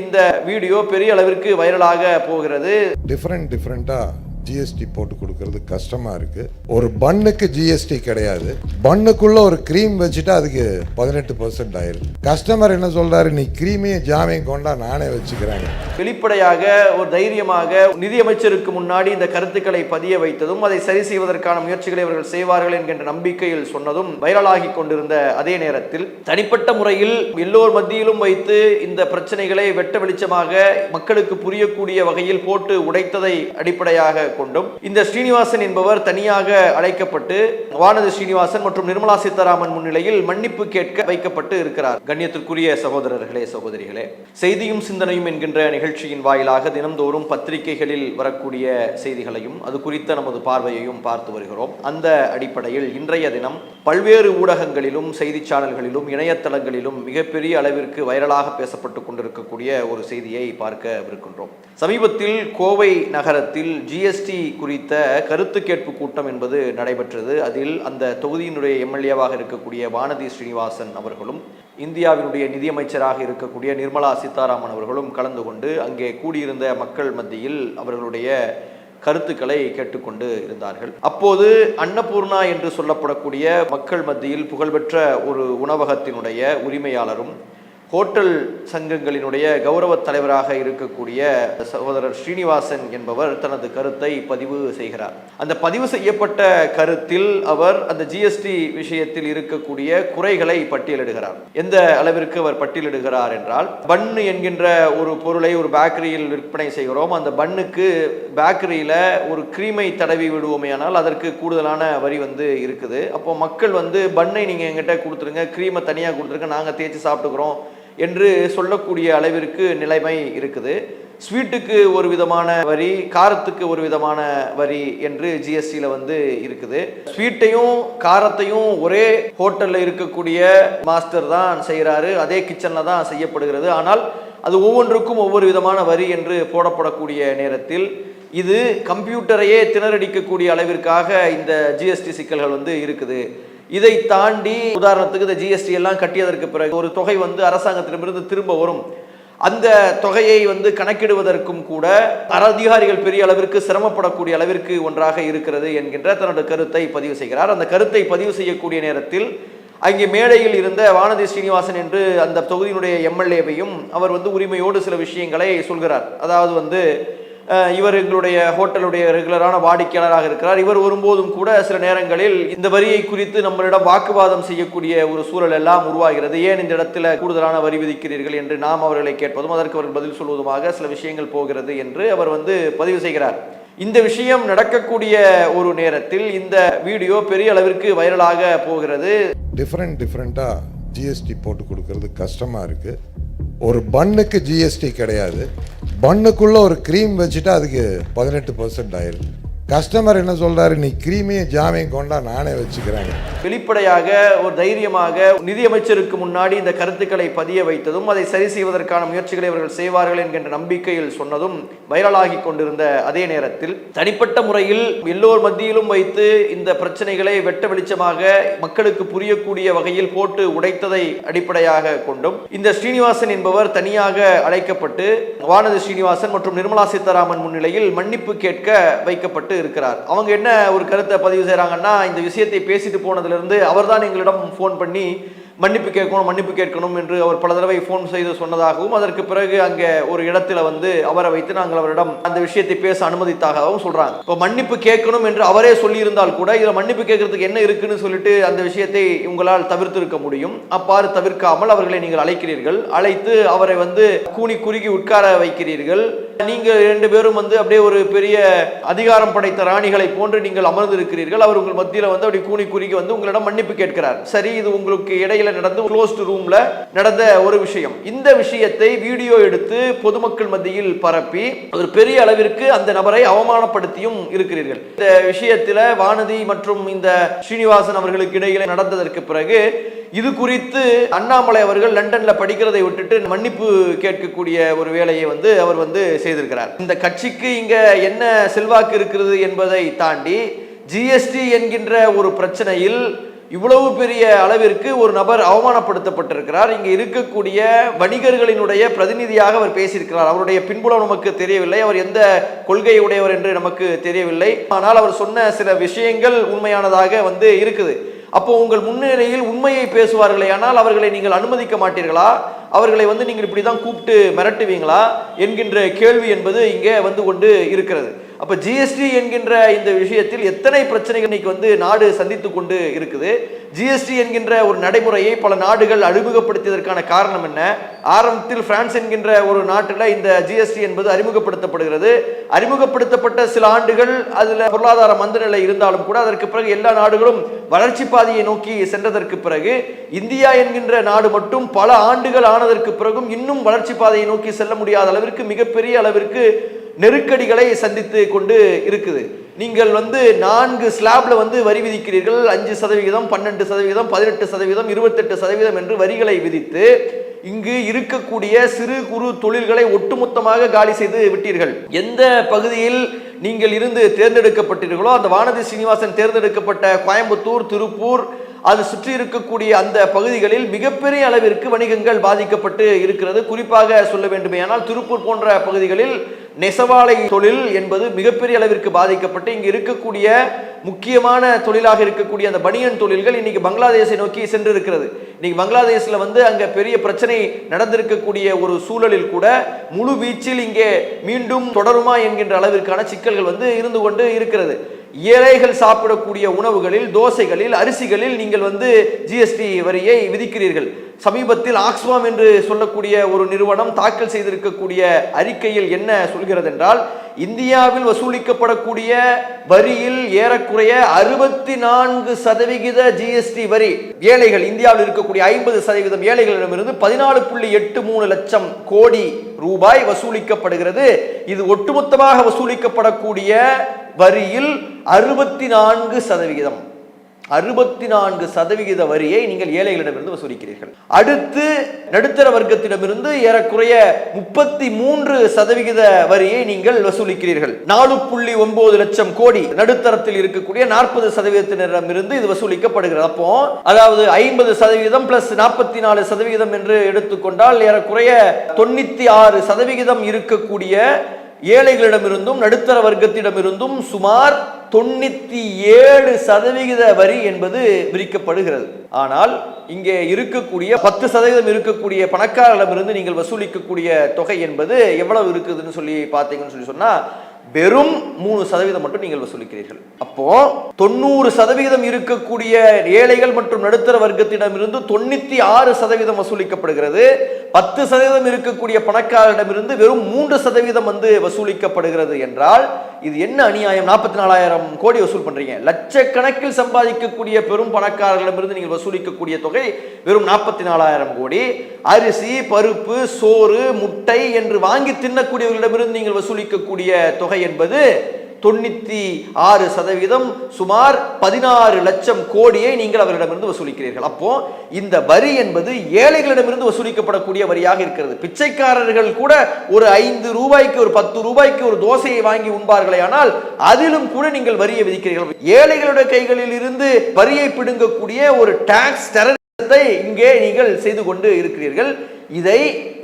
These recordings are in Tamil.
இந்த வீடியோ பெரிய அளவிற்கு வைரலாக போகிறது. டிஃப்ரெண்ட் டிஃப்ரெண்ட்டாக ஜிஎஸ்டி போட்டு கொடுக்கறது கஷ்டமாக இருக்குது ஒரு பன்னுக்கு ஜிஎஸ்டி கிடையாது. பண்ணுக்குள்ளே ஒரு க்ரீம் வச்சுட்டா அதுக்கு பதினெட்டு பர்சன்ட் ஆயிருக்கு கஸ்டமர் என்ன சொல்கிறாரு நீ க்ரீமையும் ஜாமையும் கொண்டா நானே வச்சுக்கிறேன். வெளிப்படையாக ஒரு தைரியமாக நிதியமைச்சருக்கு முன்னாடி இந்த கருத்துக்களை பதிய வைத்ததும் அதை சரி செய்வதற்கான முயற்சிகளை அவர்கள் செய்வார்கள் என்கின்ற நம்பிக்கையில் சொன்னதும் வைரலாகி கொண்டிருந்த அதே நேரத்தில் தனிப்பட்ட முறையில் எல்லோர் மத்தியிலும் வைத்து இந்த பிரச்சனைகளை வெட்ட வெளிச்சமாக மக்களுக்கு புரியக்கூடிய வகையில் போட்டு உடைத்ததை அடிப்படையாக கொண்டும் இந்த ஸ்ரீனிவாசன் என்பவர் தனியாக அழைக்கப்பட்டு வானதி ஸ்ரீனிவாசன் மற்றும் நிர்மலா சீதாராமன் முன்னிலையில் மன்னிப்பு கேட்க வைக்கப்பட்டு இருக்கிறார். கண்ணியத்திற்குரிய சகோதரர்களே சகோதரிகளே செய்தியும் சிந்தனையும் என்கின்ற நிகழ்ச்சியின் வாயிலாக தினம்தோறும் பத்திரிகைகளில் வரக்கூடிய செய்திகளையும் அது குறித்த நமது பார்வையையும் பார்த்து வருகிறோம். அந்த அடிப்படையில் இன்றைய தினம் பல்வேறு ஊடகங்களிலும் செய்தி சேனல்களிலும் இணையதளங்களிலும் மிகப்பெரிய அளவிற்கு வைரலாக பேசப்பட்டு கொண்டிருக்கக்கூடிய ஒரு செய்தியை பார்க்கவிருக்கின்றோம். சமீபத்தில் கோவை நகரத்தில் ஜிஎஸ்டி குறித்த கருத்து கேட்பு கூட்டம் என்பது நடைபெற்றது. அதில் அந்த தொகுதியினுடைய எம்எல்ஏவாக இருக்கக்கூடிய வானதி ஸ்ரீனிவாசன் அவர்களும் இந்தியாவினுடைய நிதியமைச்சராக இருக்கக்கூடிய நிர்மலா சீதாராமன் அவர்களும் கலந்து கொண்டு அங்கே கூடியிருந்த மக்கள் மத்தியில் அவர்களுடைய கருத்துக்களை கேட்டுக்கொண்டு இருந்தார்கள். அப்போது அன்னபூர்ணா என்று சொல்லப்படக்கூடிய மக்கள் மத்தியில் புகழ்பெற்ற ஒரு உணவகத்தினுடைய உரிமையாளரும் ஹோட்டல் சங்கங்களினுடைய கௌரவ தலைவராக இருக்கக்கூடிய சகோதரர் ஸ்ரீனிவாசன் என்பவர் தனது கருத்தை பதிவு செய்கிறார். அந்த பதிவு செய்யப்பட்ட கருத்தில் அவர் அந்த ஜிஎஸ்டி விஷயத்தில் இருக்கக்கூடிய குறைகளை பட்டியலிடுகிறார். எந்த அளவிற்கு அவர் பட்டியலிடுகிறார் என்றால் பன்னு என்கின்ற ஒரு பொருளை ஒரு பேக்கரியில் விற்பனை செய்கிறோம். அந்த பன்னுக்கு பேக்கரியில் ஒரு கிரீமை தடவி விடுவோமேயானால் அதற்கு கூடுதலான வரி வந்து இருக்குது. அப்போ மக்கள் வந்து பன்னை நீங்கள் எங்கிட்ட கொடுத்துருங்க க்ரீமை தனியாக கொடுத்துருங்க நாங்கள் தேய்ச்சி சாப்பிட்டுக்கிறோம். என்று சொல்லக்கூடிய அளவிற்கு நிலைமை இருக்குது. ஸ்வீட்டுக்கு ஒரு விதமான வரி காரத்துக்கு ஒரு விதமான வரி என்று ஜிஎஸ்டியில் வந்து இருக்குது. ஸ்வீட்டையும் காரத்தையும் ஒரே ஹோட்டலில் இருக்கக்கூடிய மாஸ்டர் தான் செய்கிறாரு அதே கிச்சனில் தான் செய்யப்படுகிறது. ஆனால் அது ஒவ்வொன்றுக்கும் ஒவ்வொரு விதமான வரி என்று போடப்படக்கூடிய நேரத்தில் இது கம்ப்யூட்டரையே திணறடிக்கக்கூடிய அளவிற்காக இந்த ஜிஎஸ்டி சிக்கல்கள் வந்து இருக்குது. இதை தாண்டி உதாரணத்துக்கு இந்த ஜிஎஸ்டி எல்லாம் கட்டியதற்கு பிறகு ஒரு தொகை வந்து அரசாங்கத்திடமிருந்து திரும்ப வரும். அந்த தொகையை வந்து கணக்கிடுவதற்கும் கூட அதிகாரிகள் பெரிய அளவிற்கு சிரமப்படக்கூடிய அளவிற்கு ஒன்றாக இருக்கிறது என்கின்ற தன்னோட கருத்தை பதிவு செய்கிறார். அந்த கருத்தை பதிவு செய்யக்கூடிய நேரத்தில் அங்கே மேடையில் இருந்த வானதி ஸ்ரீனிவாசன் என்று அந்த தொகுதியினுடைய எம்எல்ஏவையும் அவர் வந்து உரிமையோடு சில விஷயங்களை சொல்கிறார். அதாவது வந்து இவர் எங்களுடைய ஹோட்டலுடைய ரெகுலரான வாடிக்கையாளராக இருக்கிறார். இவர் வரும்போதும் கூட சில நேரங்களில் இந்த வரியை குறித்து நம்மளிடம் வாக்குவாதம் செய்யக்கூடிய ஒரு சூழல் எல்லாம் உருவாகிறது. ஏன் இந்த இடத்துல கூடுதலான வரி விதிக்கிறீர்கள் என்று நாம் அவர்களை கேட்பதும் அதற்கு அவர்கள் பதில் சொல்வதுமாக சில விஷயங்கள் போகிறது என்று அவர் வந்து பதிவு செய்கிறார். இந்த விஷயம் நடக்கக்கூடிய ஒரு நேரத்தில் இந்த வீடியோ பெரிய அளவிற்கு வைரலாக போகிறது. டிஃப்ரெண்ட் டிஃப்ரெண்ட்டாக ஜிஎஸ்டி போட்டு கொடுக்கறது. கஷ்டமா இருக்கு. ஒரு பன்னுக்கு ஜிஎஸ்டி கிடையாது. பண்ணுக்குள்ளே ஒரு க்ரீம் வச்சுட்டா அதுக்கு பதினெட்டு பர்சன்ட் ஆயிருக்கு கஸ்டமர் என்ன சொல்றாரு? நீ கிரீமியும் ஜாமையும் கொண்டா நானே வச்சுக்கிறேங்க. வெளிப்படையாக ஒரு தைரியமாக நிதியமைச்சருக்கு முன்னாடி இந்த கருத்துக்களை பதிய வைத்ததும் அதை சரி செய்வதற்கான முயற்சிகளை அவர்கள் செய்வார்கள் என்கின்ற நம்பிக்கையில் சொன்னதும் வைரலாகி கொண்டிருந்த அதே நேரத்தில் தனிப்பட்ட முறையில் எல்லோர் மத்தியிலும் வைத்து இந்த பிரச்சனைகளை வெட்ட வெளிச்சமாக மக்களுக்கு புரியக்கூடிய வகையில் போட்டு உடைத்ததை அடிப்படையாக கொண்டும் இந்த ஸ்ரீனிவாசன் என்பவர் தனியாக அழைக்கப்பட்டு வானதி ஸ்ரீனிவாசன் மற்றும் நிர்மலா சீதாராமன் முன்னிலையில் மன்னிப்பு கேட்க வைக்கப்பட்டு இருக்கிறார். அவங்க என்ன ஒரு கருத்தை பதிவு செய்கிறாங்கன்னா இந்த விஷயத்தை பேசிட்டு போனதிலிருந்து அவர்தான் எங்களிடம் ஃபோன் பண்ணி மன்னிப்பு கேட்கணும் மன்னிப்பு கேட்கணும் என்று அவர் பல தடவை ஃபோன் செய்து சொன்னதாகவும் அதற்கு பிறகு அங்கே ஒரு இடத்துல வந்து அவரை வைத்து நாங்கள் அவரிடம் அந்த விஷயத்தை பேச அனுமதித்தாகவும் சொல்கிறாங்க இப்போ மன்னிப்பு கேட்கணும் என்று அவரே சொல்லியிருந்தால் கூட இதில் மன்னிப்பு கேட்கறதுக்கு என்ன இருக்குன்னு சொல்லிட்டு அந்த விஷயத்தை உங்களால் தவிர்த்திருக்க முடியும். அப்பாறு தவிர்க்காமல் அவர்களை நீங்கள் அழைக்கிறீர்கள். அழைத்து அவரை வந்து கூனி குறுகி உட்கார வைக்கிறீர்கள். நீங்கள் ரெண்டு பேரும் வந்து அப்படியே ஒரு பெரிய அதிகாரம் படைத்த ராணிகளை போன்று நீங்கள் அமர்ந்திருக்கிறீர்கள். அவர் உங்கள் மத்தியில் வந்து அப்படி கூணி குறுகி வந்து உங்களிடம் மன்னிப்பு கேட்கிறார். சரி இது உங்களுக்கு இடையில நடந்து க்ளோஸ்டு ரூம்ல நடந்த ஒரு விஷயம். இந்த விஷயத்தை வீடியோ எடுத்து பொதுமக்கள் மத்தியில் பரப்பி ஒரு பெரிய அளவிற்கு அந்த நபரை அவமானப்படுத்தியும் இருக்கிறீர்கள். இந்த விஷயத்தில் வானதி மற்றும் இந்த ஸ்ரீனிவாசன் அவர்களுக்கு இடையில நடந்ததற்கு பிறகு இது குறித்து அண்ணாமலை அவர்கள் லண்டன்ல படிக்கிறதை விட்டுட்டு மன்னிப்பு கேட்கக்கூடிய ஒரு வேலையை வந்து அவர் வந்து செய்திருக்கிறார். இந்த கட்சிக்கு இங்க என்ன செல்வாக்கு இருக்கிறது என்பதை தாண்டி ஜிஎஸ்டி என்கின்ற ஒரு பிரச்சனையில் இவ்வளவு பெரிய அளவிற்கு ஒரு நபர் அவமானப்படுத்தப்பட்டிருக்கிறார். இங்கே இருக்கக்கூடிய வணிகர்களினுடைய பிரதிநிதியாக அவர் பேசியிருக்கிறார். அவருடைய பின்புலம் நமக்கு தெரியவில்லை. அவர் எந்த கொள்கை உடையவர் என்று நமக்கு தெரியவில்லை. ஆனால் அவர் சொன்ன சில விஷயங்கள் உண்மையானதாக வந்து இருக்குது. அப்போ உங்கள் முன்னிலையில் உண்மையை பேசுவார்களே ஆனால் அவர்களை நீங்கள் அனுமதிக்க மாட்டீர்களா? அவர்களை வந்து நீங்கள் இப்படி தான் கூப்பிட்டு மிரட்டுவீங்களா? என்கின்ற கேள்வி என்பது இங்கே வந்து கொண்டு இருக்கிறது. அப்போ ஜிஎஸ்டி என்கின்ற இந்த விஷயத்தில் எத்தனை பிரச்சனைகள் இன்னைக்கு வந்து நாடு சந்தித்து கொண்டு இருக்குது? ஜிஎஸ்டி என்கின்ற ஒரு நடைமுறையை பல நாடுகள் அறிமுகப்படுத்தியதற்கான காரணம் என்ன? ஆரம்பத்தில் பிரான்ஸ் என்கின்ற ஒரு நாட்டில் இந்த ஜிஎஸ்டி என்பது அறிமுகப்படுத்தப்படுகிறது. அறிமுகப்படுத்தப்பட்ட சில ஆண்டுகள் அதில் பொருளாதார மந்தநிலை இருந்தாலும் கூட அதற்கு பிறகு எல்லா நாடுகளும் வளர்ச்சி பாதையை நோக்கி சென்றதற்கு பிறகு இந்தியா என்கின்ற நாடு மட்டும் பல ஆண்டுகள் ஆனதற்கு பிறகும் இன்னும் வளர்ச்சி பாதையை நோக்கி செல்ல முடியாத அளவிற்கு மிகப்பெரிய அளவிற்கு நெருக்கடிகளை சந்தித்து கொண்டு இருக்குது. நீங்கள் வந்து நான்கு ஸ்லாப்ல வந்து வரி விதிக்கிறீர்கள். அஞ்சு சதவிகிதம் பன்னெண்டு சதவிகிதம் பதினெட்டு சதவீதம் இருபத்தெட்டு சதவீதம் என்று வரிகளை விதித்து இங்கு இருக்கக்கூடிய சிறு குறு தொழில்களை ஒட்டுமொத்தமாக காலி செய்து விட்டீர்கள். எந்த பகுதியில் நீங்கள் இருந்து தேர்ந்தெடுக்கப்பட்டீர்களோ அந்த வானதி சீனிவாசன் தேர்ந்தெடுக்கப்பட்ட கோயம்புத்தூர் திருப்பூர் அது சுற்றி இருக்கக்கூடிய அந்த பகுதிகளில் மிகப்பெரிய அளவிற்கு வணிகங்கள் பாதிக்கப்பட்டு இருக்கிறது. குறிப்பாக சொல்ல வேண்டுமேயானால் திருப்பூர் போன்ற பகுதிகளில் நெசவாலை தொழில் என்பது மிகப்பெரிய அளவிற்கு பாதிக்கப்பட்டு இங்கு இருக்கக்கூடிய முக்கியமான தொழிலாக இருக்கக்கூடிய அந்த பனியன் தொழில்கள் இன்னைக்கு பங்களாதேஷை நோக்கி சென்று இருக்கிறது இன்னைக்கு பங்களாதேஷில் வந்து அங்கே பெரிய பிரச்சனை நடந்திருக்கக்கூடிய ஒரு சூழலில் கூட முழு வீச்சில் இங்கே மீண்டும் தொடருமா என்கின்ற அளவிற்கான சிக்கல்கள் வந்து இருந்து கொண்டு இருக்கிறது. ஏழைகள் சாப்பிடக்கூடிய உணவுகளில் தோசைகளில் அரிசிகளில் நீங்கள் வந்து ஜிஎஸ்டி வரியை விதிக்கிறீர்கள். சமீபத்தில் ஆக்ஸ்வாம் என்று சொல்லக்கூடிய ஒரு நிறுவனம் தாக்கல் செய்திருக்கக்கூடிய அறிக்கையில் என்ன சொல்கிறது என்றால் இந்தியாவில் வசூலிக்கப்படக்கூடிய வரியில் ஏறக்குறைய அறுபத்தி நான்கு சதவிகித ஜிஎஸ்டி வரி ஏழைகள் இந்தியாவில் இருக்கக்கூடிய ஐம்பது சதவீதம் ஏழைகளிடமிருந்து பதினாலு புள்ளி எட்டு மூணு லட்சம் கோடி ரூபாய் வசூலிக்கப்படுகிறது. இது ஒட்டுமொத்தமாக வசூலிக்கப்படக்கூடிய வரியில் அறுபத்தி நான்கு சதவிகிதம். அறுபத்தி நான்கு சதவிகித வரியை நீங்கள் ஏழைகளிடமிருந்து வசூலிக்கிறீர்கள். அடுத்து நடுத்தர வர்க்கத்திடமிருந்து ஏறக்குறைய முப்பத்தி மூன்று சதவிகித வரியை நீங்கள் வசூலிக்கிறீர்கள். நாலு புள்ளி ஒன்பது லட்சம் கோடி நடுத்தரத்தில் இருக்கக்கூடிய நாற்பது சதவீதத்தினரிடமிருந்து இது வசூலிக்கப்படுகிறது. அப்போ அதாவது ஐம்பது சதவீதம் பிளஸ் நாற்பத்தி நாலு சதவிகிதம் என்று எடுத்துக்கொண்டால் ஏறக்குறைய தொண்ணூத்தி ஆறு சதவிகிதம் இருக்கக்கூடிய ஏழைகளிடமிருந்தும் நடுத்தர வர்க்கத்திடமிருந்தும் சுமார் தொண்ணூத்தி ஏழு சதவிகித வரி என்பது விரிக்கப்படுகிறது. ஆனால் இங்கே இருக்கக்கூடிய பத்து சதவீதம் இருக்கக்கூடிய பணக்காரர்களிடமிருந்து நீங்கள் வசூலிக்கக்கூடிய தொகை என்பது எவ்வளவு இருக்குதுன்னு சொல்லி பார்த்தீங்கன்னு சொல்லி சொன்னா வெறும் மூணு சதவீதம் மட்டும் நீங்கள் வசூலிக்கிறீர்கள். அப்போ தொண்ணூறு சதவீதம் இருக்கக்கூடிய ஏழைகள் மற்றும் நடுத்தர வர்க்கத்திடமிருந்து தொண்ணூத்தி ஆறு சதவீதம் வசூலிக்கப்படுகிறது. பத்து சதவீதம் இருக்கக்கூடிய பணக்காரரிடமிருந்து வெறும் மூன்று சதவீதம் வந்து வசூலிக்கப்படுகிறது என்றால் இது என்ன அநியாயம்? நாற்பத்தி நாலாயிரம் கோடி வசூல் பண்றீங்க. லட்சக்கணக்கில் சம்பாதிக்கக்கூடிய பெரும் பணக்காரர்களிடமிருந்து நீங்கள் வசூலிக்கக்கூடிய தொகை வெறும் நாற்பத்தி நாலாயிரம் கோடி. அரிசி பருப்பு சோறு முட்டை என்று வாங்கி தின்னக்கூடியவர்களிடமிருந்து நீங்கள் வசூலிக்கக்கூடிய தொகை என்பது தொண்ணூத்தி ஆறு சதவீதம் சுமார் பதினாறு லட்சம் கோடியை நீங்கள் அவரிடமிருந்து வசூலிக்கிறீர்கள். அப்போ இந்த வரி என்பது ஏழைகளிடமிருந்து வசூலிக்கப்படக்கூடிய வரியாக இருக்கிறது. பிச்சைக்காரர்கள் கூட ஒரு ஐந்து ரூபாய்க்கு ஒரு பத்து ரூபாய்க்கு ஒரு தோசையை வாங்கி உண்பார்களே ஆனால் அதிலும் கூட நீங்கள் வரியை விதிக்கிறீர்கள். ஏழைகளுடைய கைகளில் இருந்து வரியை பிடுங்கக்கூடிய ஒரு டாக்ஸ் டெரரிசத்தை இங்கே நீங்கள் செய்து கொண்டு இருக்கிறீர்கள். இதை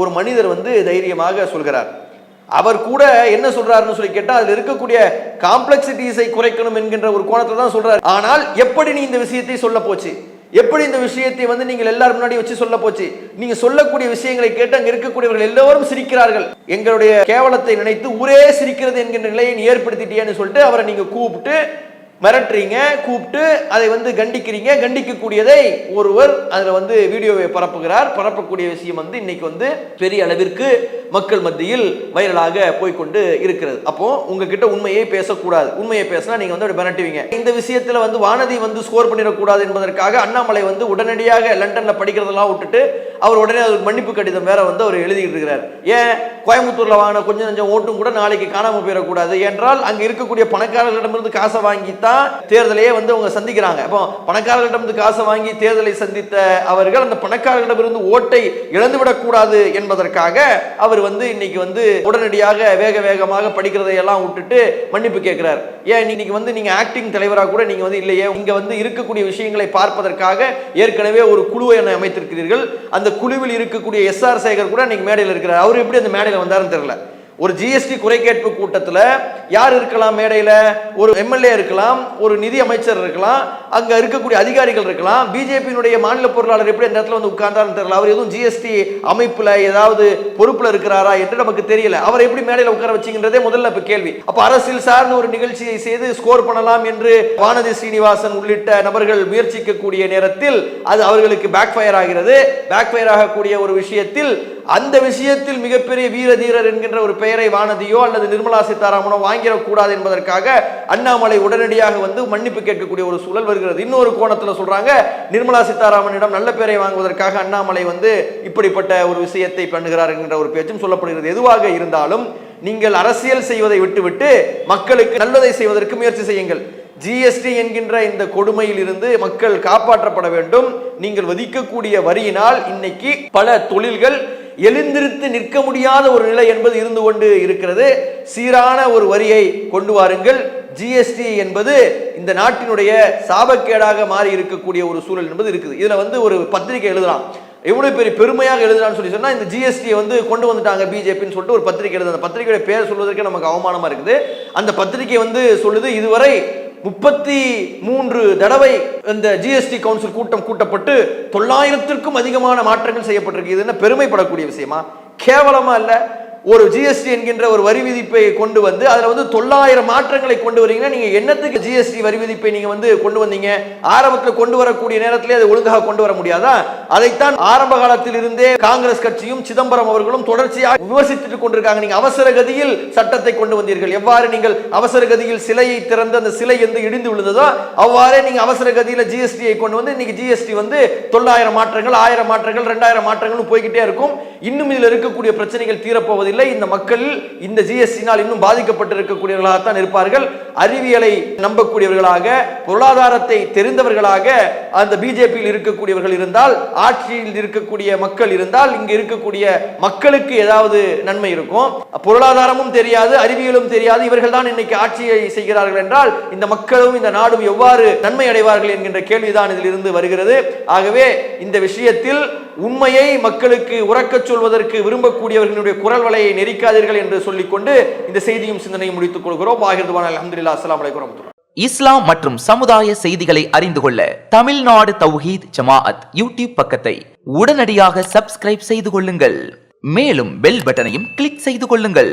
ஒரு மனிதர் வந்து தைரியமாக சொல்கிறார். அவர் கூட என்ன சொல்றாருன்னு சொல்லி கேட்டால் அதில் இருக்கக்கூடிய காம்ப்ளெக்சிட்டிஸை குறைக்கணும் என்கின்ற ஒரு கோணத்தில் தான் சொல்றாரு. ஆனால் எப்படி நீ இந்த விஷயத்தை சொல்ல போச்சு? எப்படி இந்த விஷயத்தை வந்து நீங்கள் எல்லாரும் முன்னாடி வச்சு சொல்ல போச்சு? நீங்க சொல்லக்கூடிய விஷயங்களை கேட்டு அங்க இருக்கக்கூடியவர்கள் எல்லோரும் சிரிக்கிறார்கள். எங்களுடைய கேவலத்தை நினைத்து ஊரே சிரிக்கிறது என்கின்ற நிலையை நீ ஏற்படுத்திட்டியேன்னு சொல்லிட்டு அவரை நீங்க கூப்பிட்டு மிரட்டுறீங்க கூப்பிட்டு அதை வந்து கண்டிக்கிறீங்க. கண்டிக்கக்கூடியதை ஒருவர் அதில் வந்து வீடியோவை பரப்புகிறார். பரப்பக்கூடிய விஷயம் வந்து இன்னைக்கு வந்து பெரிய அளவிற்கு மக்கள் மத்தியில் வைரலாக போய்க்கொண்டு இருக்கிறது. அப்போ உங்ககிட்ட உண்மையை பேசக்கூடாது. உண்மையை பேசினா நீங்க வந்து அப்படி மிரட்டுவீங்க. இந்த விஷயத்துல வந்து வானதி வந்து ஸ்கோர் பண்ணிடக்கூடாது என்பதற்காக அண்ணாமலை வந்து உடனடியாக லண்டன்ல படிக்கிறதெல்லாம் விட்டுட்டு அவர் உடனே ஒரு மன்னிப்பு கடிதம் வேற வந்து அவர் எழுதிட்டு இருக்கிறார். ஏன்? கோயம்புத்தூரில் வாங்கின கொஞ்சம் கொஞ்சம் ஓட்டும் கூட நாளைக்கு காணாம போயிடக்கூடாது. என்றால் அங்க இருக்கக்கூடிய பணக்காரர்களிடமிருந்து காசை வாங்கித்தான் தேர்தலையே வந்து அவங்க சந்திக்கிறாங்க. அப்போ பணக்காரர்களிடமிருந்து காசை வாங்கி தேர்தலை சந்தித்த அவர்கள் அந்த பணக்காரர்களிடமிருந்து ஓட்டை இழந்துவிடக்கூடாது என்பதற்காக அவர் வந்து இன்னைக்கு வந்து உடனடியாக வேக வேகமாக படிக்கிறதை எல்லாம் விட்டுட்டு மன்னிப்பு கேட்கிறார். ஏன் இன்னைக்கு வந்து நீங்க ஆக்டிங் தலைவராக கூட நீங்க வந்து இல்லையே? இங்க வந்து இருக்கக்கூடிய விஷயங்களை பார்ப்பதற்காக ஏற்கனவே ஒரு குழுவை என்னை அமைத்திருக்கிறீர்கள். அந்த குழுவில் இருக்கக்கூடிய எஸ்ஆர் சேகர் கூட இன்னைக்கு மேடையில் இருக்கிறார். அவர் எப்படி அந்த மேடையில் வந்தாருன்னு தெரியல. ஒரு ஜிஎஸ்டி குறை கேட்பு கூட்டத்தில் யார் இருக்கலாம் மேடையில்? ஒரு எம்எல்ஏ இருக்கலாம் ஒரு நிதி அமைச்சர் இருக்கலாம் அங்க இருக்கக்கூடிய அதிகாரிகள் இருக்கலாம். பிஜேபியினுடைய மாநில பொருளாளர் எப்படி அந்த இடத்துல வந்து உட்கார்ந்தாருன்னு தெரியல. அவர் எதுவும் ஜிஎஸ்டி அமைப்புல ஏதாவது பொறுப்பில் இருக்கிறாரா என்று நமக்கு தெரியல. அவர் எப்படி மேடையில் உட்கார வச்சிங்கன்றதே முதல்ல இப்போ கேள்வி. அப்போ அரசியல் சார்ந்த ஒரு நிகழ்ச்சியை செய்து ஸ்கோர் பண்ணலாம் என்று வானதி சீனிவாசன் உள்ளிட்ட நபர்கள் முயற்சிக்கக்கூடிய நேரத்தில் அது அவர்களுக்கு பேக் ஃபயர் ஆகிறது. பேக் ஃபயர் ஆகக்கூடிய ஒரு விஷயத்தில் அந்த விஷயத்தில் மிகப்பெரிய வீர தீரர் என்கின்ற ஒரு பெயரை வானதியோ அல்லது நிர்மலா சீதாராமனோ வாங்கிடக்கூடாது என்பதற்காக அண்ணாமலை உடனடியாக வந்து மன்னிப்பு கேட்கக்கூடிய ஒரு சூழல் வருகிறது. இன்னொரு கோணத்தில் சொல்றாங்க நிர்மலா சீதாராமனிடம் நல்ல பெயரை வாங்குவதற்காக அண்ணாமலை வந்து இப்படிப்பட்ட ஒரு விஷயத்தை பண்ணுகிறார் என்கின்ற ஒரு பேச்சும் சொல்லப்படுகிறது. எதுவாக இருந்தாலும் நீங்கள் அரசியல் செய்வதை விட்டுவிட்டு மக்களுக்கு நல்லதை செய்வதற்கு முயற்சி செய்யுங்கள். ஜிஎஸ்டி என்கின்ற இந்த கொடுமையில் இருந்து மக்கள் காப்பாற்றப்பட வேண்டும். நீங்கள் வதிக்கக்கூடிய வரியினால் இன்னைக்கு பல தொழில்கள் எழுந்திருத்து நிற்க முடியாத ஒரு நிலை என்பது இருந்து கொண்டு இருக்கிறது. சீரான ஒரு வரியை கொண்டு வாருங்கள். ஜிஎஸ்டி என்பது இந்த நாட்டினுடைய சாபக்கேடாக மாறி இருக்கக்கூடிய ஒரு சூழல் என்பது இருக்குது. இதுல வந்து ஒரு பத்திரிகை எழுதலாம். எவ்வளவு பெரிய பெருமையாக எழுதுறான்னு சொல்லி சொன்னா இந்த ஜிஎஸ்டியை வந்து கொண்டு வந்துட்டாங்க பிஜேபின்னு சொல்லிட்டு ஒரு பத்திரிகை எழுது அந்த பத்திரிகையோட பேர் சொல்வதற்கே நமக்கு அவமானமா இருக்குது. அந்த பத்திரிகை வந்து சொல்லுது இதுவரை முப்பத்தி மூன்று தடவை இந்த ஜிஎஸ்டி கவுன்சில் கூட்டம் கூட்டப்பட்டு தொள்ளாயிரத்திற்கும் அதிகமான மாற்றங்கள் செய்யப்பட்டிருக்கு இது என்ன? பெருமைப்படக்கூடிய விஷயமா? கேவலமா இல்லை. ஒரு ஜிஎஸ்டி என்கின்ற ஒரு வரி விதிப்பை கொண்டு வந்து அதில் வந்து தொள்ளாயிரம் மாற்றங்களை கொண்டு வரீங்கன்னா நீங்க என்னத்துக்கு ஜிஎஸ்டி வரி விதிப்பை நீங்க வந்து கொண்டு வந்தீங்க? ஆரம்பத்தில் கொண்டு வரக்கூடிய நேரத்திலே அதை ஒழுங்காக கொண்டு வர முடியாதா? அதைத்தான் ஆரம்ப காலத்தில் இருந்தே காங்கிரஸ் கட்சியும் சிதம்பரம் அவர்களும் தொடர்ச்சியாக விமர்சித்துக் கொண்டிருக்காங்க. நீங்க அவசர கதியில் சட்டத்தை கொண்டு வந்தீர்கள். எவ்வாறு நீங்கள் அவசர கதியில் சிலையை திறந்து அந்த சிலை வந்து இடிந்து விழுந்ததோ அவ்வாறே நீங்க அவசர கதியில் ஜிஎஸ்டியை கொண்டு வந்து இன்னைக்கு ஜிஎஸ்டி வந்து தொள்ளாயிரம் மாற்றங்கள் ஆயிரம் மாற்றங்கள் ரெண்டாயிரம் மாற்றங்களும் போய்கிட்டே இருக்கும். இன்னும் இதில் இருக்கக்கூடிய பிரச்சனைகள் தீரப்போவதில்லை. இந்த மக்கள் இந்த ஜிஎஸ்டினால் இன்னும் பாதிக்கப்பட்டிருக்கக்கூடியவர்களாகத்தான் இருப்பார்கள். அறிவியலை நம்பக்கூடியவர்களாக பொருளாதாரத்தை தெரிந்தவர்களாக அந்த பிஜேபியில் இருக்கக்கூடியவர்கள் இருந்தால் ஆட்சியில் இருக்கக்கூடிய மக்கள் இருந்தால் இங்கு இருக்கக்கூடிய மக்களுக்கு ஏதாவது நன்மை இருக்கும். பொருளாதாரமும் தெரியாது அறிவியலும் தெரியாது. இவர்கள் தான் இன்னைக்கு ஆட்சியை செய்கிறார்கள் என்றால் இந்த மக்களும் இந்த நாடும் எவ்வாறு நன்மை அடைவார்கள் என்கின்ற கேள்விதான் இதில் இருந்து வருகிறது. ஆகவே இந்த விஷயத்தில் உண்மையை மக்களுக்கு உறக்கச் சொல்வதற்கு விரும்பக்கூடியவர்களுடைய குரல் வலையை நெரிக்காதீர்கள் என்று சொல்லிக்கொண்டு இந்த செய்தியும் சிந்தனையும் முடித்துக் கொள்கிறோம். ஆகிருதுவான் அலமதுல்லா அஸ்லாம் வலைக்கம் இஸ்லாம் மற்றும் சமுதாய செய்திகளை அறிந்து கொள்ள தமிழ்நாடு தௌஹீத் ஜமாஅத் யூடியூப் பக்கத்தை உடனடியாக சப்ஸ்கிரைப் செய்து கொள்ளுங்கள். மேலும் பெல் பட்டனையும் கிளிக் செய்து கொள்ளுங்கள்.